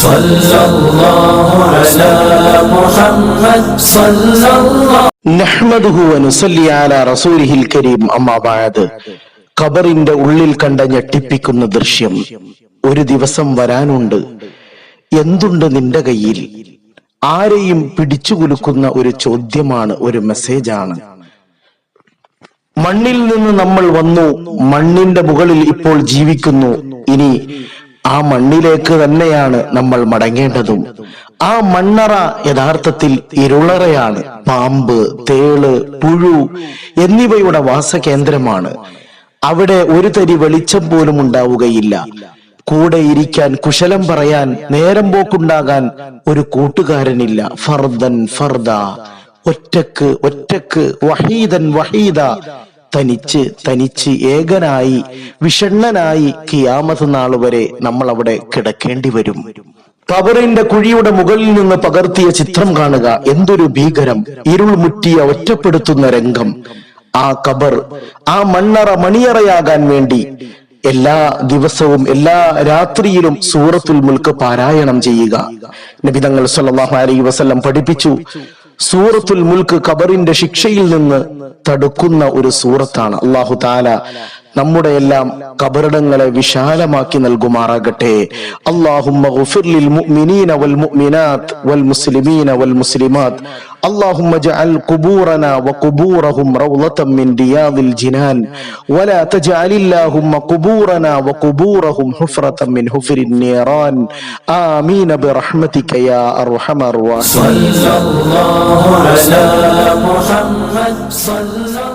صلى الله على محمد صلى الله നഹ്മദുഹു വനുസല്ലി അലാ റസൂലിഹിൽ കരീം അമ്മാ ബഅദ് ഖബറിന്റെ ഉള്ളിൽ കണ്ട ഞെട്ടിപ്പിക്കുന്ന ദൃശ്യം ഒരു ദിവസം വരാനുണ്ട് എന്തുണ്ട് നിന്റെ കയ്യിൽ ആരെയും പിടിച്ചുകുലുക്കുന്ന ഒരു ചോദ്യമാണ് ഒരു മെസ്സേജാണ് മണ്ണിൽ നിന്ന് നമ്മൾ വന്നു മണ്ണിന്റെ മുകളിൽ ഇപ്പോൾ ജീവിക്കുന്നു ഇനി ആ മണ്ണിലേക്ക് തന്നെയാണ് നമ്മൾ മടങ്ങേണ്ടതും. ആ മണ്ണറ യഥാർത്ഥത്തിൽ ഇരുളറയാണ്. പാമ്പ് തേൾ പുഴു എന്നിവയുടെ വാസകേന്ദ്രമാണ്. അവിടെ ഒരു തരി വെളിച്ചം പോലും ഉണ്ടാവുകയില്ല. കൂടെ ഇരിക്കാൻ കുശലം പറയാൻ നേരം പോക്കുണ്ടാകാൻ ഒരു കൂട്ടുകാരനില്ല. ഫർദൻ ഫർദ ഒറ്റയ്ക്ക് ഒറ്റയ്ക്ക് വഹീദൻ വഹീദ തനിച്ച് തനിച്ച് ഏകനായി വിഷണ്ണനായി കിയാമത്ത് നാൾ വരെ നമ്മൾ അവിടെ കിടക്കേണ്ടി വരും കബറിന്റെ കുഴിയുടെ മുകളിൽ നിന്ന് പകർത്തിയ ചിത്രം കാണുക എന്തൊരു ഭീകരം. ഇരുൾ മുറ്റിയ ഒറ്റപ്പെടുത്തുന്ന രംഗം. ആ കബർ ആ മണ്ണറ മണിയറയാകാൻ വേണ്ടി എല്ലാ ദിവസവും എല്ലാ രാത്രിയിലും സൂറത്തുൽ മുൽക്ക് പാരായണം ചെയ്യുക. നബി തങ്ങൾ സല്ലല്ലാഹു അലൈഹി വസല്ലം പഠിപ്പിച്ചു സൂറത്തുൽ മുൽക്ക് ഖബറിന്റെ ശിക്ഷയിൽ നിന്ന് തടുക്കുന്ന ഒരു സൂറത്താണ്. അള്ളാഹു താല നമ്മുടെ എല്ലാം കബറിടങ്ങളെ വിശാലമാക്കി നൽകുമാറാകട്ടെ. അള്ളാഹുമ്മ മുഅ്മിനീന വൽ മുഅ്മിനാത്ത് വൽ മുസ്ലിമീന വൽ മുസ്ലിമാത്ത്. اللهم اجعل قبورنا وقبورهم روضة من رياض الجنان ولا تجعل اللهم قبورنا وقبورهم حفرة من حفر النيران. آمين برحمتك يا أرحم الراحمين. صلى الله على محمد صلى